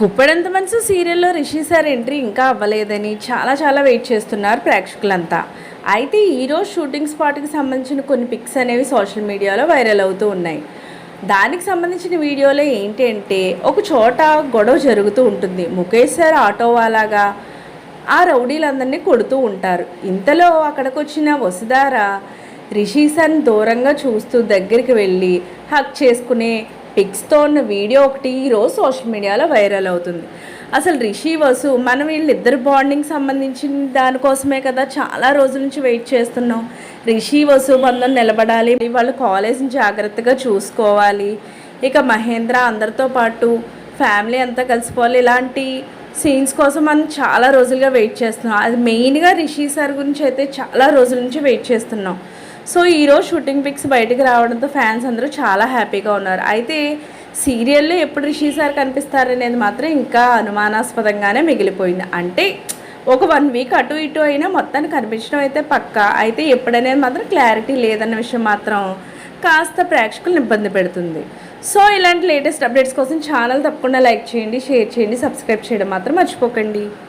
కుప్పడంత మనసు సీరియల్లో Rishi sir entry ఇంకా అవ్వలేదని చాలా చాలా వెయిట్ చేస్తున్నారు ప్రేక్షకులంతా. అయితే ఈరోజు షూటింగ్ స్పాట్కి సంబంధించిన కొన్ని పిక్స్ అనేవి సోషల్ మీడియాలో వైరల్ అవుతూ ఉన్నాయి. దానికి సంబంధించిన వీడియోలో ఏంటి అంటే ఒక చోట గొడవ జరుగుతూ ఉంటుంది. ముఖేష్ సార్ ఆటో వాలాగా ఆ రౌడీలందరినీ కొడుతూ ఉంటారు. ఇంతలో అక్కడికి వచ్చిన వసుధార రిషి సార్ని దూరంగా చూస్తూ దగ్గరికి వెళ్ళి హక్ చేసుకునే పిక్స్తో ఉన్న వీడియో ఒకటి ఈరోజు సోషల్ మీడియాలో వైరల్ అవుతుంది. అసలు రిషి వసు మనం వీళ్ళిద్దరు బాండింగ్ సంబంధించిన దానికోసమే కదా చాలా రోజుల నుంచి వెయిట్ చేస్తున్నాం. రిషి వసు బంధం నిలబడాలి వాళ్ళు కాలేజ్ని జాగ్రత్తగా చూసుకోవాలి. ఇక మహేంద్ర అందరితో పాటు ఫ్యామిలీ అంతా కలిసిపోవాలి. ఇలాంటి సీన్స్ కోసం మనం చాలా రోజులుగా వెయిట్ చేస్తున్నాం. అది మెయిన్గా రిషి సార్ గురించి అయితే చాలా రోజుల నుంచి వెయిట్ చేస్తున్నాం. సో ఈరోజు షూటింగ్ పిక్స్ బయటకు రావడంతో ఫ్యాన్స్ అందరూ చాలా హ్యాపీగా ఉన్నారు. అయితే సీరియల్లో ఎప్పుడు రిషి సార్ కనిపిస్తారనేది మాత్రం ఇంకా అనుమానాస్పదంగానే మిగిలిపోయింది. అంటే ఒక వన్ వీక్ అటు ఇటు అయినా మొత్తానికి కనిపించడం అయితే పక్కా. అయితే ఎప్పుడనేది మాత్రం క్లారిటీ లేదన్న విషయం మాత్రం కాస్త ప్రేక్షకులను ఇబ్బంది పెడుతుంది. సో ఇలాంటి లేటెస్ట్ అప్డేట్స్ కోసం ఛానల్ తప్పకుండా లైక్ చేయండి షేర్ చేయండి సబ్స్క్రైబ్ చేయడం మాత్రం మర్చిపోకండి.